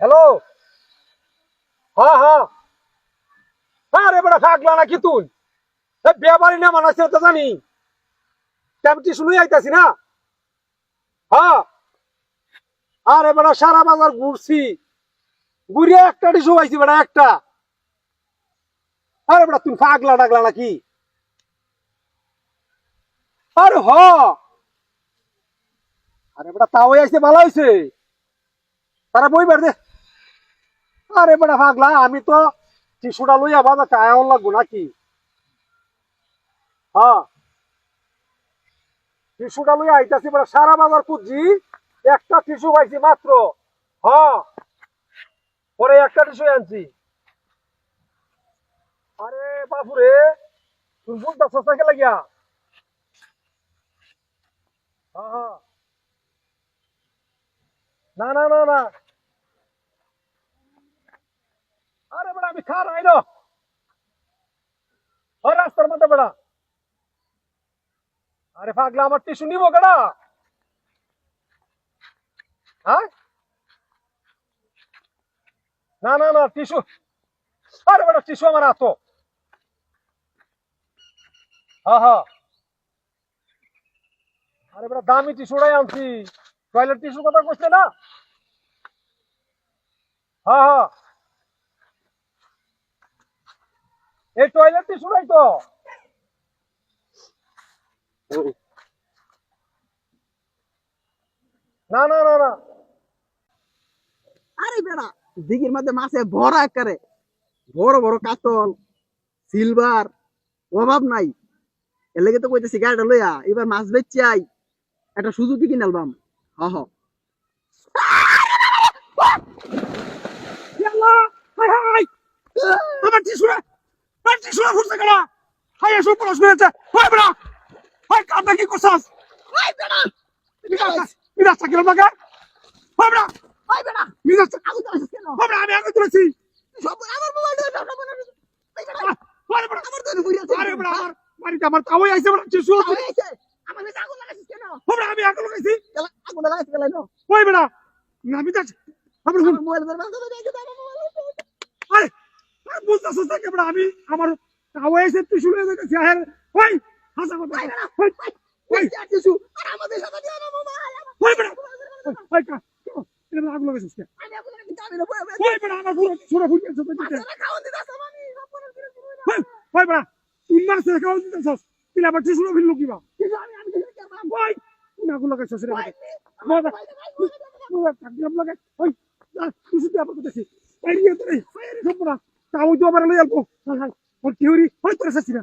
Hello হ্যাঁ হ্যাঁ। হ্যাঁ রে বেটা, থাকলা নাকি তুই? বিয়া বাড়ি না মানাছে তো জানি। ক্যাবটি শুনুই আইতাছি না? হ্যাঁ। আরে বেটা, সারা বাজার ঘুরছি। ঘুরিয়ে একটা টিসু পাইছি বেটা, একটা। আরে বেটা, তুমি ফাগলা ডাকলা নাকি? আরে হ। আরে বেটা, তাও আইছে ভালো হয়েছে তারা বই বের দে। আরে বেটা পাগলা, আমি তো টিসুটা লইয়া বাজার আয়ন লাগবো নাকি? হ্যাঁ। টিসুটা লইয়া আইতাছি বেটা, সারা বাজার খুঁজছি, একটা টিসু পাইছি মাত্র। হ্যাঁ। পরে একটা টিসু আনছি। আরে বাপুরে তুই বলতা সস্তাকে লাগিয়া হ্যাঁ হ্যাঁ। না না না না। আরে বেড়া আমি খা রাইলো ও রাস্তার মধ্যে বেড়া আরে পাগলা, আমার টিস্যু নিবো কেডা? হ্যাঁ? না না না, টিস্যু। আরে বেটা, টিস্যু আমার আতো হ্যাঁ হ্যাঁ। আরে বেটা, দামি টিস্যুটাই আনছি। টয়লেট টিস্যুর কথা কইছে না? হ্যাঁ হ্যাঁ। এই টয়লেট টিস্যুটাই তো? না না না না। আরে বেড়া, দিঘির মধ্যে মাছে ভরা একারে বড় বড় কাতল সিলভার অভাব নাই। এর লেগে তো কইতেছি গাড়িটা লইয়া, এবার মাছ বেচছি আই। একটা সুজুকি কিনে আলবাম হ হ ইয়াল্লা হাই হাই। আমার টিস্যুরা আমার টিস্যুরা ফুটছে কেন হাই এসব পড়াশোনা হয়েছে। হাই বড়া। হাই কামটা কি করছাস? হাই বেড়া। মিরাজ চাকির বাগা হাই বড়া। হাই বেড়া। মিরাজ আগুন ধরেছিস কেন? হাই বড়া আমি আগে তুলেছি সব আমার মোবাইল দিয়ে সব বেড়া। আরে বড়া। আমার ঘুরে আছে আরে বড়া আমার বাড়িতে আমার তাওই আইছে বড়া। টিস্যু আমার আমি আগে লাগাইছি। আগুন না ওই বড়া নামি যাচ্ছে। আমার মোবাইল আরে আরে না কে আমি আমার তাওই আইছে টিস্যু যাচ্ছে ওই হাসা কথা। বেড়া ওই ওই কিছু আর আমাদের সাথে দিয়ে আমার মোবাইল ওই বড়া ওই কা এটা আগুন লাগাইছিস কে? আমি আগুন লাগাইছি আমি না ওই আমার পুরো ছোট ফুল গেছে তো দিতাছ আমি ওই তুই তুই আবার লুকিবা আমি আমি ওই তুই আগুন লাগাইছস রে ভাই মজা মজা থাকবি লাগাই ওই টিস্যু দিয়ে আবার করতেছি। তাও তো আবার লই আলবো হাই হাই ওর সাসিরা